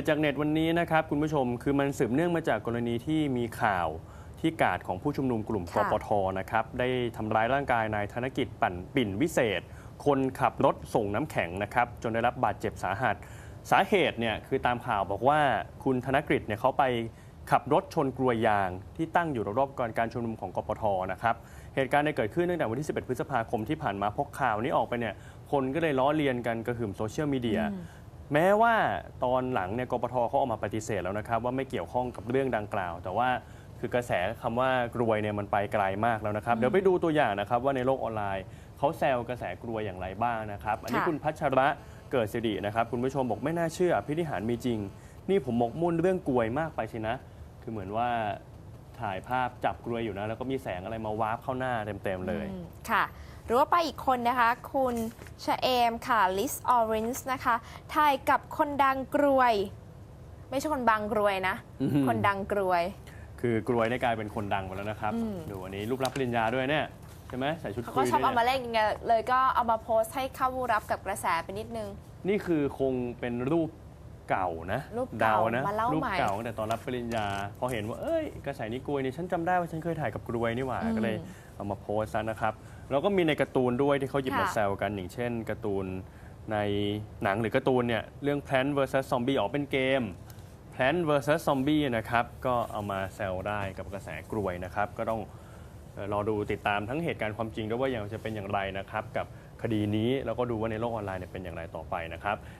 ดจากเน็ตวันนี้นะครับคุณผู้ชมคือมันสืบเนื่องมาจากกรณีที่มีข่าวที่กาดของผู้ชุมนุมกลุ่มกค่ะปทนะครับได้ทำร้ายร่างกายนายธนกิจปั่นปิ่นวิเศษ คนขับรถส่งน้ำแข็งนะครับจนได้รับบาดเจ็บสาหัส สาเหตุเนี่ยคือตามข่าวบอกว่าคุณธนกฤษเนี่ยเขาไปขับรถชนกลวยยางที่ตั้งอยู่รอบๆก่อนการชุมนุมของกปทนะครับเหตุการณ์เนี่ยเกิดขึ้นตั้งแต่วันที่ 11 พฤษภาคมที่ผ่านมาพกข่าวนี้ออกไปเนี่ยคนก็เลยล้อเลียนกันกระหึ่มโซเชียลมีเดีย แม้ว่าตอนหลังเนี่ยกปทเขาออกมาปฏิเสธแล้วนะครับ ว่าไม่เกี่ยวข้องกับเรื่องดังกล่าว แต่ว่าคือกระแสคำว่ากรวยเนี่ยมันไปไกลมากแล้วนะครับ เดี๋ยวไปดูตัวอย่างนะครับว่าในโลกออนไลน์เขาแซวกระแสกรวยอย่างไรบ้างนะครับ อันนี้ค่ะคุณพัชระเกิดสิรินะครับคุณผู้ชมบอกไม่น่าเชื่อพิธิหารมีจริง นี่ผมหมกมุ่นเรื่องกรวยมากไปสินะ คือเหมือนว่า ถ่ายภาพจับกรวยอยู่นะ แล้วก็มีแสงอะไรมาวาร์ปเข้าหน้าเต็ม ๆ เลย อืมค่ะ หรือว่าไปอีกคนนะคะ คุณชะเอมค่ะลิสออรินส์นะคะถ่ายกับคนดังกรวย ไม่ใช่คนบางกรวยนะ อืม คนดังกรวย คือกรวยได้กลายเป็นคนดังไปแล้วนะครับ อืม ดูวันนี้รูปรับปริญญาด้วยเนี่ยใช่ไหมใส่ชุดเขาคุก็ยชอบด้วยเอาเนี่ยมาเล่นไงเลยก็เอามาโพสต์ให้เข้ารับกับกระแสไปนิดนึง นี่คือคงเป็นรูป เก่านะรูปเก่าดนะมาเล่ารูปใหม่ เก่าตั้งแต่ตอนรับปริญญา พอเห็นว่าเอ้ย กระแสนี้กลวยนี่ฉันจำได้ว่าฉันเคยถ่ายกับกลวยนี่หว่าอืมก็เลยเอามาโพสต์ซะนะครับแล้วก็มีในการ์ตูนด้วยที่เขาหยิบค่ะมาแซวกันอย่างเช่นการ์ตูนในหนังหรือการ์ตูนเนี่ยเรื่อง Plant vs Zombie ออกเป็นเกม Plant vs Zombie นะครับก็เอามาแซวได้กับกระแสกลวยนะครับก็ต้อง เอ่อรอดูติดตามทั้งเหตุการณ์ความจริงด้วยว่ายังจะเป็นอย่างไรนะครับ กับคดีนี้แล้วก็ดูว่าในโลกออนไลน์เนี่ยเป็นอย่างไรต่อไปนะครับ